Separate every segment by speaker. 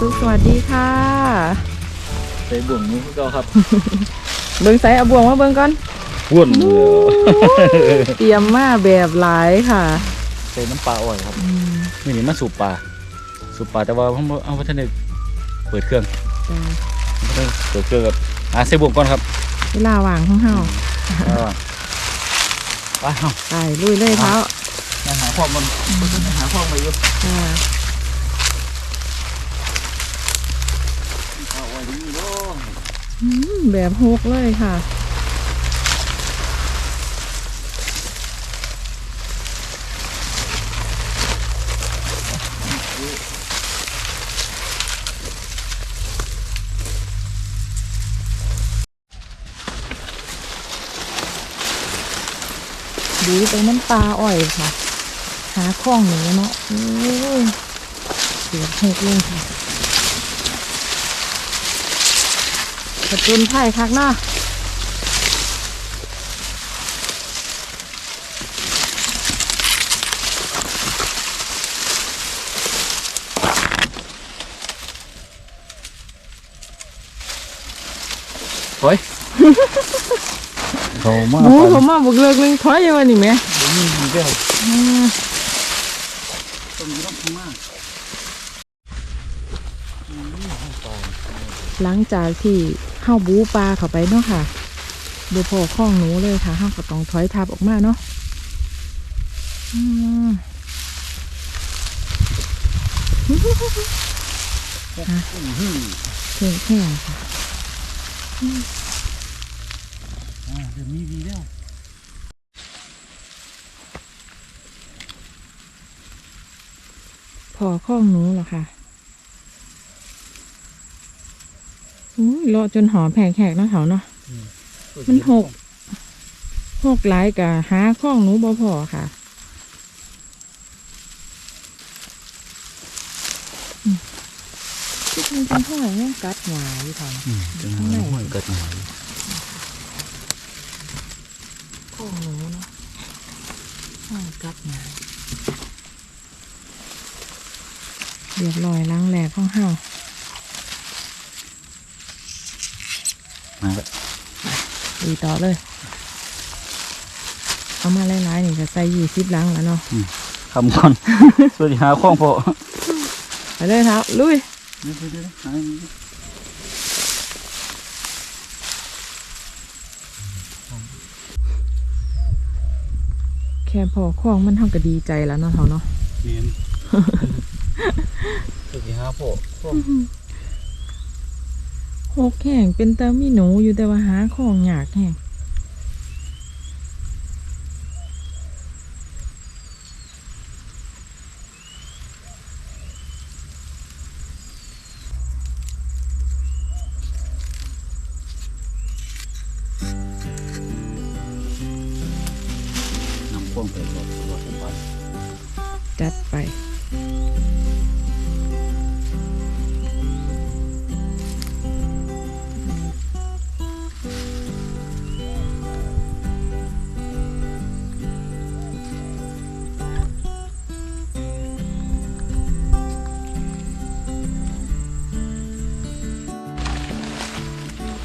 Speaker 1: บันหน้าผ้าสุขสวัสดีค่ะ
Speaker 2: ใส่บ่วงนู้นก็ครับ
Speaker 1: เบิ่งใส่เอาบ่วงมาเบิ่งก่อน
Speaker 2: ว่นเลย
Speaker 1: เตรียมมาแบบหลายค่ะ
Speaker 2: ใส่น้ำปลาอ่อยครับ
Speaker 1: อืม
Speaker 2: นี่นี่มาสูบปลาสูบปลาแต่ว่าผมเอาพัฒนาเปิดเครื่อง
Speaker 1: จ้ะ
Speaker 2: บ่ทันได้เปิดเครื่องกับอ่าใส่บ่วงก่อนครับ
Speaker 1: เวลาว่างของเฮา
Speaker 2: อ่าไปเฮา
Speaker 1: ไปลุยเลยเท้า
Speaker 2: มาหาความมันมาหาความมาอยู่
Speaker 1: ค่ะ
Speaker 2: ปลาอ่อยดีเนาะ
Speaker 1: อืม แบบฮกเลยค่ะดีไปน้ำปลาอ่อยค่ะ หาข้องหนูเนาะโอ้ยเสียบเฮกเลยค่ะ กระจุนไผ่คักเนาะ
Speaker 2: เฮ้ยเขามา
Speaker 1: หมู
Speaker 2: ป
Speaker 1: ผ
Speaker 2: ลาม
Speaker 1: มาบุกเลิกนึงถอยยังไงนี่แหม่
Speaker 2: นี่มีเด้อ
Speaker 1: อืม
Speaker 2: ต้นนี้ต้องมาก
Speaker 1: หลังจากที่ เข้าบูปลาเข้าไปเนาะค่ะบูพอข้องหนูเลยค่ะเข้าก็ต้องถอยทับออกมาเนาะอืมเพ่งแห้งค่ะ
Speaker 2: อ่าเดี๋ยวมีดีแล้ว
Speaker 1: พอข้องหนูเหรอค่ะ อุ้ยเลาะจนหอมแผงแขกเนาะเถาเนาะมันหกหกหลายกะหาข้องหนูบ่พอค่ะอืมมันเป็นห้อยแม่งกัดหวายอยู่ค่ะ
Speaker 2: อืมจังหวะห้อยกัดหน่อย
Speaker 1: ข้องหนูเนาะห้อยกัดหวายเรียบร้อยล้างแหลกข้องเฮา
Speaker 2: มาแล้ว
Speaker 1: ดีต่อเลย เอามาหลายๆนี่จะใส่ยี่สิบลังแล้วเนาะ
Speaker 2: คำก่อนสวัสดีหาข้องพอ
Speaker 1: ไปเลยครับลุย
Speaker 2: เดี๋ยวเดี๋ยวเดี๋ยวหาอันนี้
Speaker 1: แค่พอคล้องมันเท่ากับดีใจแล้วเนาะเท่าเนาะ
Speaker 2: เนียนสวัสดีหาพ่อพ่อ
Speaker 1: โหกแห้งเป็นตามีหนูอยู่แต่ว่าหาของยากแห้ง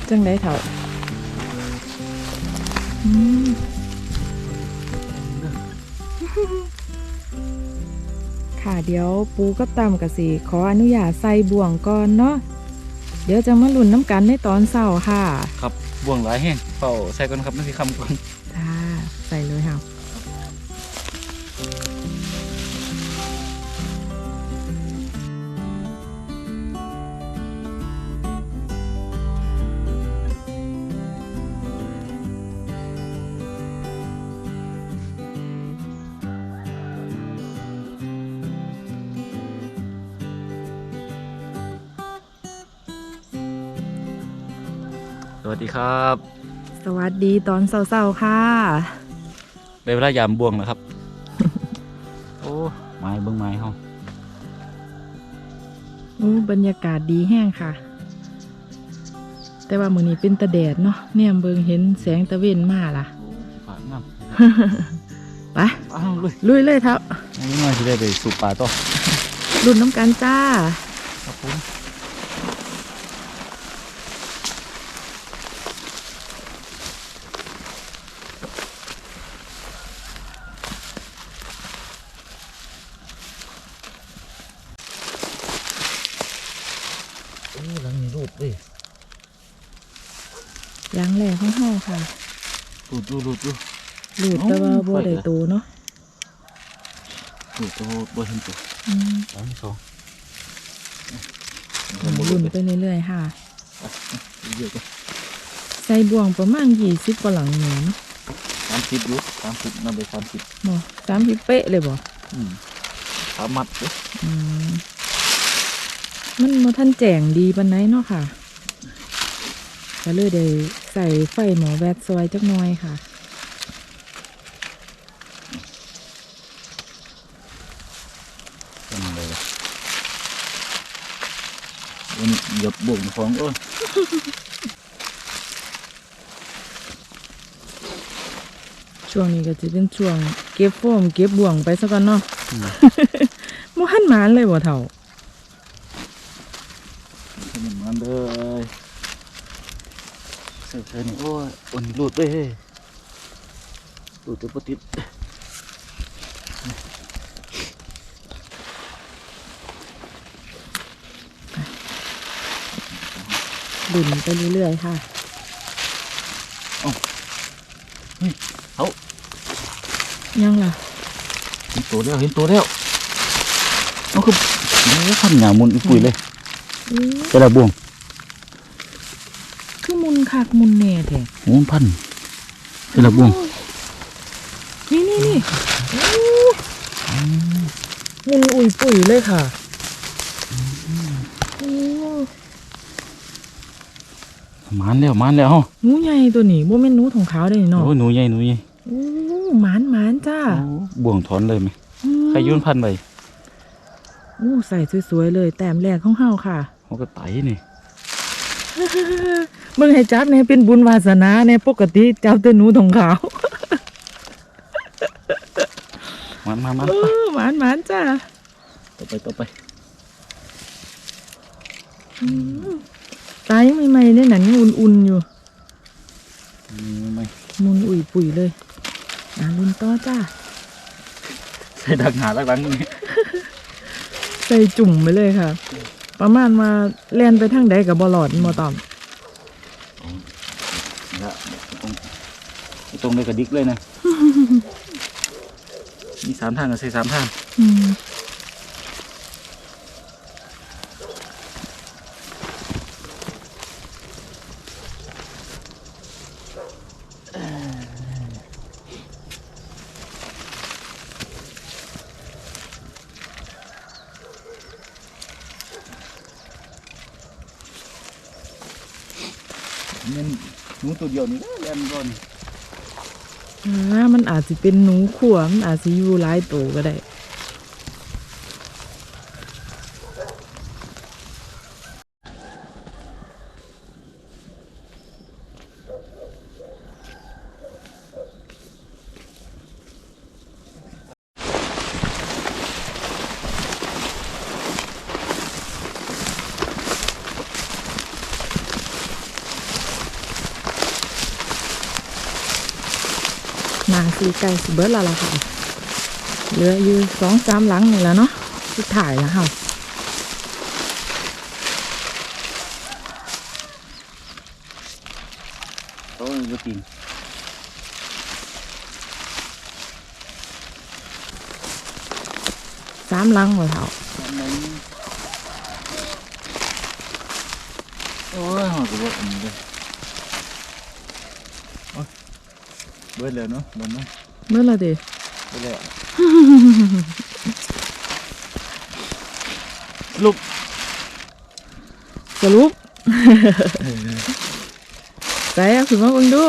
Speaker 1: จังได้เถอะอืมค่ะเดี๋ยวปูกับตำกับสีขออนุญาตใส่บ่วงก่อนเนาะเดี๋ยวจะมาลุ่นน้ำกันในตอนเช้าค่ะ
Speaker 2: ครับบ่วงหลายแห้งเป่าใส่ก่อนครับนั่นคือคำก่อน
Speaker 1: ส
Speaker 2: วัสดีครับ
Speaker 1: สวัสดีตอนเช้าๆค่ะ
Speaker 2: ได้เวลายามบ่วงแล้วครับ โอ้ ไม้เบิ้งไม้เฮา
Speaker 1: อู้บรรยากาศดีแห้งค่ะ แต่ว่ามื้อนี้เป็นตะแดดเนาะเนี่ยเบิงเห็นแสงตะเวนมาล่ะ
Speaker 2: ฝากน้
Speaker 1: ไปำ
Speaker 2: อ้าวเลย
Speaker 1: ลุยเลยเท้า
Speaker 2: นี่น้อยจะได้ไปสู่ป่าต่อ
Speaker 1: รุ่นน้ำกันจ้า
Speaker 2: ครับผม โอ้หลังนี้รูดเลย
Speaker 1: หลังแรกของเฮาค่ะ
Speaker 2: รูดรูดรูดรูด
Speaker 1: หลุดแต่ว่าบ่ได้โตเนาะ
Speaker 2: รูดตัวบ่เห็นตัว
Speaker 1: อืม
Speaker 2: หลังที่สอง
Speaker 1: อ่าลุ่นไปเรื่อยๆค่ะ
Speaker 2: เยอะก็
Speaker 1: ใส่บ่วงประมาณ20กว่าหลังเนี่ยเนาะ
Speaker 2: สามสิบรูดสามสิบนั่นไปสามสิบ
Speaker 1: บ่30เป๊ะเลยบ่
Speaker 2: อืมสามมัดเลย
Speaker 1: อืมมันบ่ทันแจ้งดีปานใดเนาะค่ะก็เลยได้ ใส่ไฟหมอแวดซอยจักหน่อยค่ะ
Speaker 2: เป็นอะไรล่ะวันนี้หยดบ่งของโอ้ย
Speaker 1: ช่วงนี้ก็จะเป็นช่วงเก็บโฟมเก็บบ่วงไปซะก่อนเนาะ
Speaker 2: อืม
Speaker 1: บ่ทันหมานเลยบ่เฒ่า
Speaker 2: ขนมมันเลยเสือเสือนี่โอ้ยอันนี้รูดเลยเฮ้ยรูดจะปติด
Speaker 1: ดุนไปเรื่อยๆค่ะ
Speaker 2: เอา
Speaker 1: ยังล่ะ
Speaker 2: เห็นตัวแล้วเห็นตัวแล้วเอาคือนี่ขันหยามุนอีปุ๋ยเลย
Speaker 1: อื้อ
Speaker 2: แต่ละบ่วง
Speaker 1: คือมุนคักมุนแน่แท้
Speaker 2: หูมันพันแต่ละบ่วง
Speaker 1: นี่นี่นี่มุนอุ่ยปุ๋ยเลยค่ะโอ้
Speaker 2: หมานแล้วหมานแล้วเฮา
Speaker 1: หนูใหญ่ตัวนี้บ่แม่นหนูทองขาวได้นี่เนาะ
Speaker 2: โอ้ยหนูใหญ่หนูใหญ่
Speaker 1: โอ้หมานหมานจ้า
Speaker 2: โอ้บ่วงถอนเลยไหม
Speaker 1: อืม
Speaker 2: ใครยุ่นพันไป
Speaker 1: โอ้ใส่สวยๆเลย แต้มแรกของเฮาค่ะ
Speaker 2: เขาก็ไตนี่
Speaker 1: เบิ่งให้จับเนี่ยเป็นบุญวาสนาเนี่ยปกติจับแต่หนูทองขาว
Speaker 2: มามามา
Speaker 1: เออหมานหมานจ้า
Speaker 2: ต่อไปต่อไป
Speaker 1: อืมตายังใหม่ๆเนี่ยหนังยังอุ่นๆอยู่
Speaker 2: นี่ไม่
Speaker 1: มุนอุ่ยปุ๋ยเลยอ่าลุนต่อจ้า
Speaker 2: ใส่ดักหาดักหลังนี่
Speaker 1: ใส่จุ่มไปเลยค่ะ ประมาณมาเล่นไปทางใดกับบอลอดมอตอม
Speaker 2: ละตรง ตรงเลยกระดิกเลยนะมีสามทางก็ใส่สามทาง
Speaker 1: อืม嗯
Speaker 2: นี่หนูตัวเดียวนี่แล่นก่อน
Speaker 1: มันอาจจะเป็นหนูขวมอาจจะอยู่หลายตัวก็ได้ นางสีไก่สิเบิร์ดและล่ะค่ะเหลืออยู่สองสามหลังนี่แหล้วเนาะสุดถ่ายแล้วค่ะ
Speaker 2: โอ้ยก็กิน
Speaker 1: สามหลังหมดเท่า
Speaker 2: ทำไมโอ้ยหอกูบอกอันนี้เลยโอ้ย เบิดแล้วเนาะบนเนาะ
Speaker 1: เมื่อไรเด
Speaker 2: เบิดแล้วลูก
Speaker 1: สรุปใส่ขึ้นมาเบิ่งดู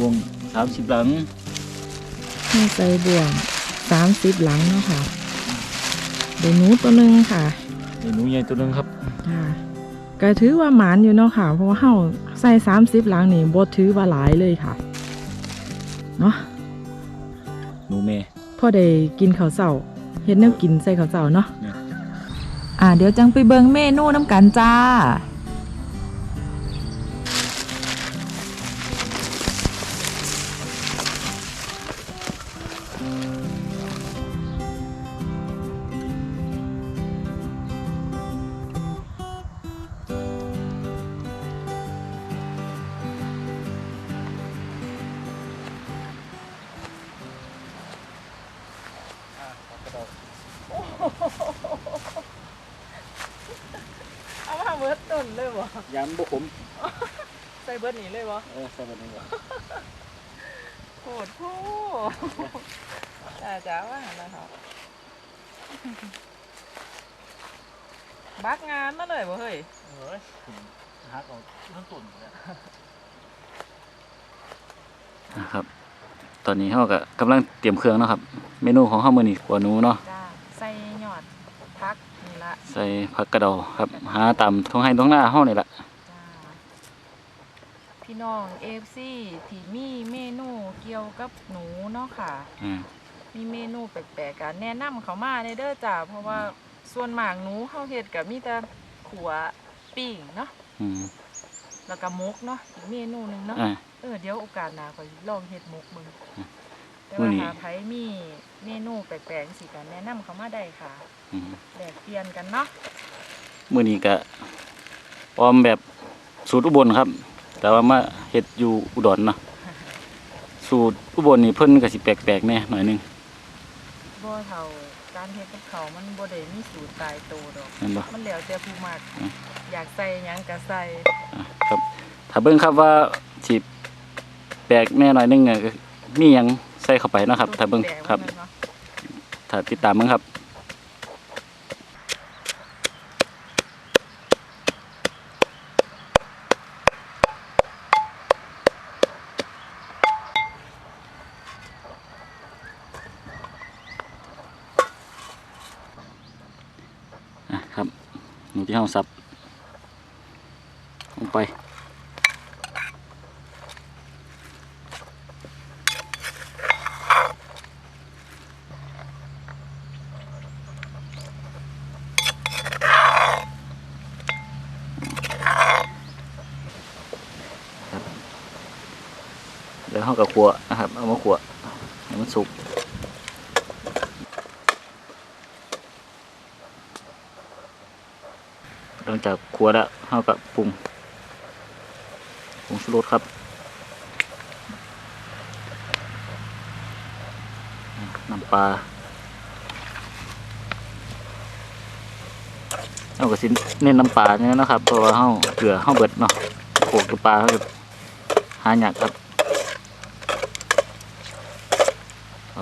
Speaker 2: วงสามสิบหลัง
Speaker 1: ให้ใส่บ่วงสามสิบหลังเนาะค่ะเดี๋ยวหนูตัวหนึ่งค่ะ
Speaker 2: ไอ้หนูใหญ่ตัวหนึงครับ
Speaker 1: ค่ะก็ถือว่าหมานอยู่เนาะค่ะ เพราะว่าเฮาใส่สามสิบหลังนี่บ่ถือว่าหลายเลยค่ะ เนาะ
Speaker 2: หนูเมย์
Speaker 1: พอได้กินข้าวเช้าเฮ็ดแนวกินใส่ข้าวเช้าเนาะ
Speaker 2: เนี่ย
Speaker 1: อ่าเดี๋ยวจังไปเบิงเมนูน้ำกันจ้าเอา เบิร์ดต้นเลยวะ
Speaker 2: ยำบุขม
Speaker 1: ใส่เบิร์ดนี้เลยวะ
Speaker 2: เออใส่แบบนี้ก่อน
Speaker 1: โหดผู้จ้าจ้าว่าแล้วครับบักงานมาเลยบ่เฮ้ย
Speaker 2: เฮ้ยฮักเอาทั้งตุ่นเลยนะครับ ตอนนี้เขาก็กำลังเตรียมเครื่องเนาะครับ เมนูของข้าวมือนี่กัวหนูเนาะ
Speaker 1: จ้าใส่หยอดพักนี่ละ
Speaker 2: ใส่ผักกระเดาครับ หาตามท้องให้ท้องหน้าห้องนี่แหละ
Speaker 1: จ้าพี่น้องเอฟซีที่มีเมนูเกี่ยวกับหนูเนาะค่ะ
Speaker 2: อืม
Speaker 1: มีเมนูแปลกๆกันแนะนำเขามาในเด้อจ้าเพราะว่าส่วนมากหนูเฮาเฮ็ดก็มีแต่ขัวปิ้งเนาะ
Speaker 2: อืม
Speaker 1: แล้วก็มกเนาะอีกเมนูหนึงเนาะ
Speaker 2: อ่า
Speaker 1: เออเดี๋ยวโอกาสหน้าก็ลองเฮ็ดมกมึง
Speaker 2: อืม
Speaker 1: แต่
Speaker 2: มื้
Speaker 1: ว่า
Speaker 2: อนี้
Speaker 1: หาไผมีเมนูแปลกๆสิกันแนะนำเขามาได้ค่ะ
Speaker 2: อืม
Speaker 1: แลกเปลี่ยนกันเนาะ
Speaker 2: มือนี้ก็ออมแบบสูตรอุบลครับ แต่ว่ามาเฮ็ดอยู่อุดรเนาะสูตรอุบลนี่เพิ่นก็สิแปลกๆแหน่หน่อยหนึง
Speaker 1: บ่เท่าการเฮ็ดกับเขาวมันบ่ได้มีสูตรตายตัวดอก
Speaker 2: แม่นบ่
Speaker 1: มันแล้วแต่ผู้มัก
Speaker 2: อืม
Speaker 1: อยากใส่หยังก็ใส่
Speaker 2: อะครับถ้าเบิ่งครับว่าสิแปลกแน่หน่อยหนึงอะก็มีหยัง ใส่เข้าไปเนาะครับถ้าเบิ่ง
Speaker 1: แปลก
Speaker 2: ครับ
Speaker 1: ว่ามันเนาะ
Speaker 2: ถ้าติดตามเบิ่งครับอะครับหนูที่เฮาสับลงไป แล้วเฮากับขัวนะครับ เอามาขัวให้มันสุกหลังจากครัวแล้วเฮากับปรุงปรุงชูรสครับน้ำปลาเอาก็สินเน้นน้ำปลาเนี่ยนะครับเพราะว่าเฮาเกลือเฮาเบิดเนาะโขกกับปลาเฮาก็หายากครับ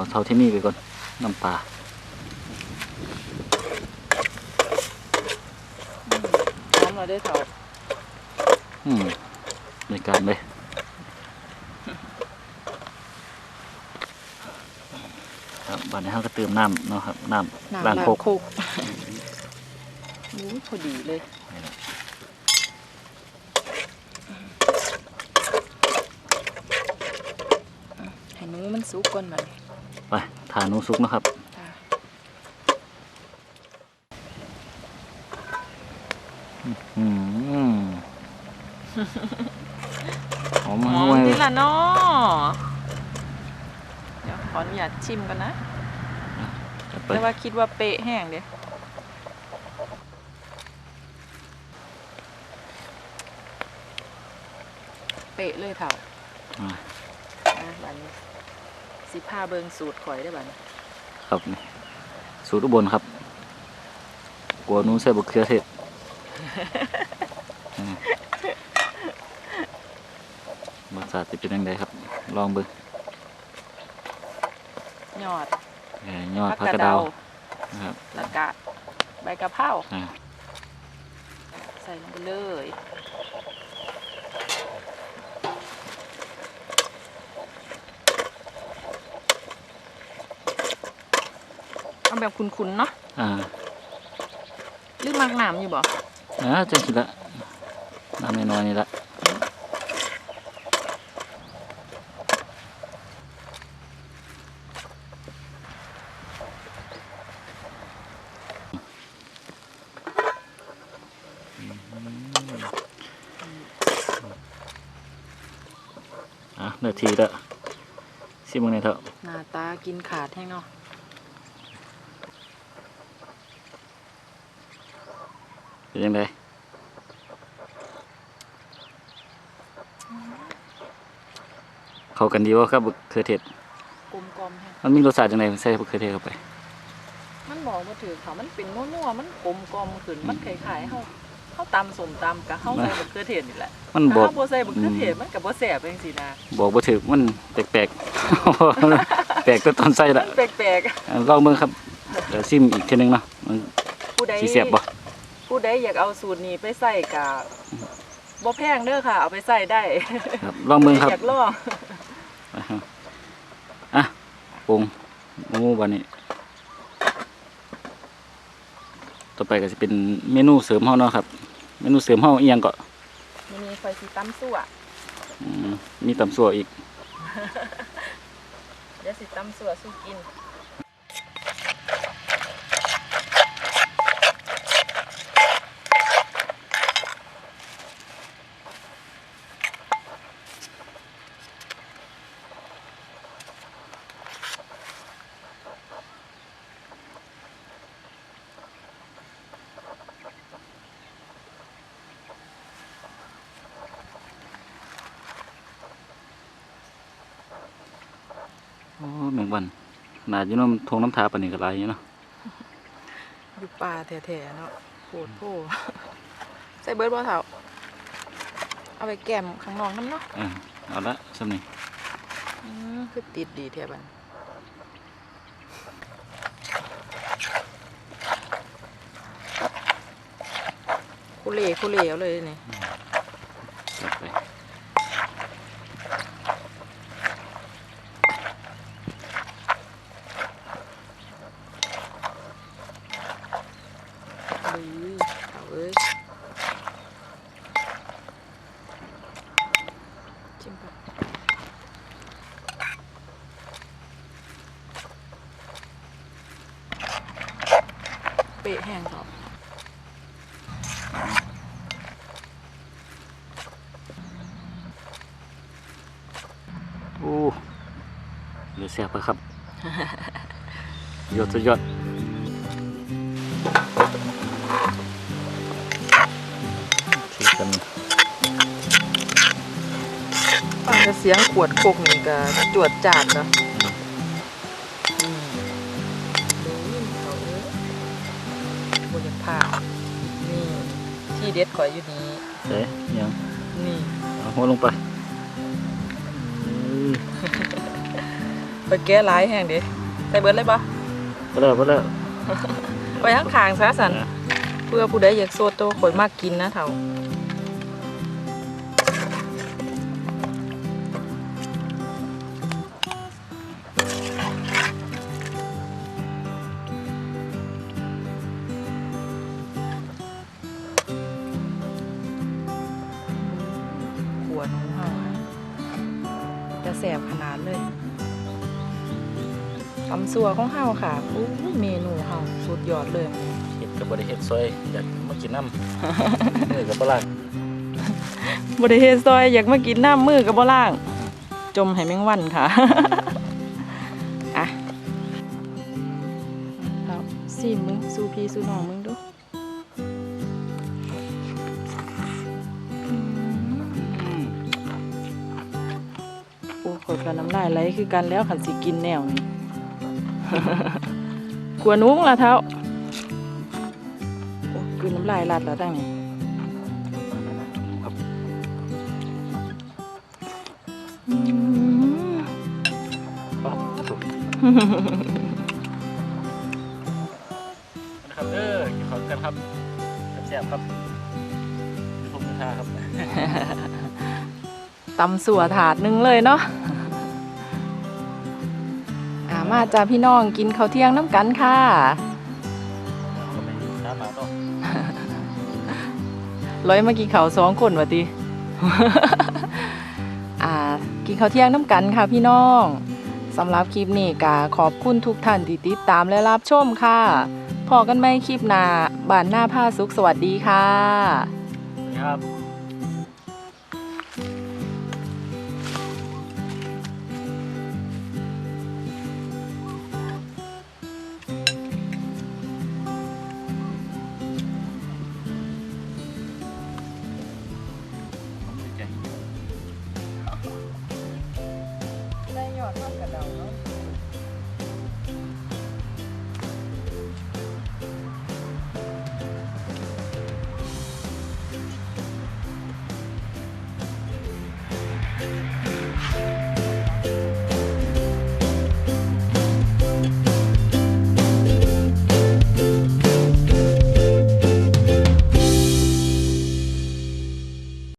Speaker 2: เอาเท่าที่มีไปก่อนน้ำปลา
Speaker 1: พร้อมแล้วเด้อเฒ่า
Speaker 2: อืมในการเลยครับวันนี้เราก็เติมน้ำเนาะครับน้ำล้างโคก
Speaker 1: กอู้พอดีเลยให้หนูมันสุกก่อนบัดนี้
Speaker 2: ไปทานูซุกนะครับ
Speaker 1: จ้า
Speaker 2: อืมหอม
Speaker 1: ห
Speaker 2: มา
Speaker 1: อกม
Speaker 2: เล
Speaker 1: นี่
Speaker 2: ย
Speaker 1: ล่ะเนาะเดี๋ยวขออนุญาตชิมกันนะ
Speaker 2: จัดไป
Speaker 1: แต่ว่าคิดว่าเป๊ะแห้งเด้เป๊ะเลยเถ่า
Speaker 2: อ่า
Speaker 1: อะบัดนี้ สิผ้าเบิงสูตรข่อยได้อบัดนี้
Speaker 2: ครับนี่สูตรอุบลครับ กลัวหนูใส่บะเขือเทศอืมรสชาติจะเป็นยังไงครับ ลองเบิ่ง
Speaker 1: ยอด
Speaker 2: เอ่อยอดผักกระเดาวนะครับ
Speaker 1: แล้วก็ใบกะเพรา
Speaker 2: อ่า
Speaker 1: ใส่ลงไปเลย แบบคุ้นๆเนาะ
Speaker 2: อ่า
Speaker 1: หรืมมักหนามอยู่บ่
Speaker 2: อ่าจะงสิละน้ำน้อยๆนี่ละอะเนื้อทีละสิมึงในเถอะ
Speaker 1: หน้าตากินขาดแห้งเนาะ
Speaker 2: ยังไงเข้ากันดีวะครับบักเขือเทศ
Speaker 1: กลมกลมๆแห้ง
Speaker 2: มันมีรสชาติยังไงใส่บักเขือเทศเข้าไป
Speaker 1: มันบอกว่าถือค่ะมันเป็นนัวๆมันกลมกลมๆขึ้นมันคล้ายๆเฮาเฮาตำสมตำกับเฮาใส่บักเขือเทศนี่แหละ
Speaker 2: มัน
Speaker 1: ถ้า
Speaker 2: บอก
Speaker 1: เฮาบ่ใส่บักเขือเทศมันก็บ่แซ่บจังซี่นะ
Speaker 2: บอกบ่ถึกมันแปลกๆแปลกก็ตอนใส่ละ
Speaker 1: แปลก
Speaker 2: อ่าลองเบิ่งครับเดี๋ยวซิมอีกทีหนึงเนาะมัน
Speaker 1: ๆผู้ใด
Speaker 2: สิแซ่บบ่
Speaker 1: ผู้ใดอยากเอาสูตรนี้ไปใส่ก็บ่แพงเด้อค่ะ เอาไปใส่ได้
Speaker 2: ครับลองเบิ่งครับ
Speaker 1: อยากลอง
Speaker 2: อ่าฮะอะปรุงหมูบันนี้ ต่อไปก็จะเป็นเมนูเสริมเฮาเนาะครับ เมนูเสริมเฮาอีหยังก็
Speaker 1: มื้อนี้ค่อยสิตำซั่ว
Speaker 2: อืมมีตำซั่วอีก
Speaker 1: เดี๋ยวสิตำซั่วสู้กิน
Speaker 2: โอ้แมงวัน นาอยู่น้ำทงน้ำทาปานนี้ก็หลายอยู่เนาะ
Speaker 1: อยู่ป่าแท้ๆเนาะโพดโพใส่เบิร์ดบ่เฒ่าเอาไปแก้มข้างนอกน้ำเนาะ
Speaker 2: เออเอาละสำนี้
Speaker 1: อืมคือติดดีแท้บัดคุเล่คุเล่เอาเลยนี่
Speaker 2: จัดไป
Speaker 1: อุ้ยเอาเอ้ยจิ้มไปเปะแห้งต่อ
Speaker 2: โอ้เหลือแซ่บไปครับ ยอดสุดยอดที่กัน
Speaker 1: ฟังแต่เสียงขวดโคกนี่ก็จวดจาดเนาะ เด็ดข่อยอยู่นี้
Speaker 2: เอ๊ะยัง
Speaker 1: นี่
Speaker 2: เอาหัวลงไปอืม
Speaker 1: ไปแก้หลายแห้งเด้ใส่เบิดเลยปะ
Speaker 2: ไปแล้วไปแล้ว
Speaker 1: ไปข้างขางๆซะสัน
Speaker 2: อะ
Speaker 1: เพื่อผู้ใดอยากโซโตข่อยมากกินนะเถ่า สัวของเฮาค่ะอู้ยเมนูเฮาสุดยอดเลย
Speaker 2: เห็ดกับบริเห็ดซอยอยากมากินน้ำนี่กับปลาร้า
Speaker 1: บริเฮดซอยอยากมากินน้ำมือกับบ่ล่าง จมให้แมงวันค่ะอะเอาซีมมึงสู้พี่สู้น้องมึงดูอืมโอ้ขดกับน้ำลายไหลคือกันแล้วขันสิกินแนวนี้ กลัวนุ้งละเท้าโอ้คือน้ำลายลัดแล้วดังนี้
Speaker 2: ครับ
Speaker 1: อืม
Speaker 2: ปลาถูกนะครับเด้อกินข้าวกันครับแซ่บๆครับมีพวกมีทาครับ
Speaker 1: ตำสัวถาดหนึงเลยเนาะอ่า มาจ้าพี่น้องกินข้าวเที่ยงน้ำกันค่ะ
Speaker 2: เอาไปน้ำปลาต่อ
Speaker 1: ร้อยมากินข้าวสองคนวะติอ่า กินข้าวเที่ยงน้ำกันค่ะพี่น้องสำหรับคลิปนี้ก็ขอบคุณทุกท่านที่ติดตามและรับชมค่ะพอกันไหมคลิปหน้าบ้านหน้าผ้าสุขสวัสดีค่ะ
Speaker 2: ครับ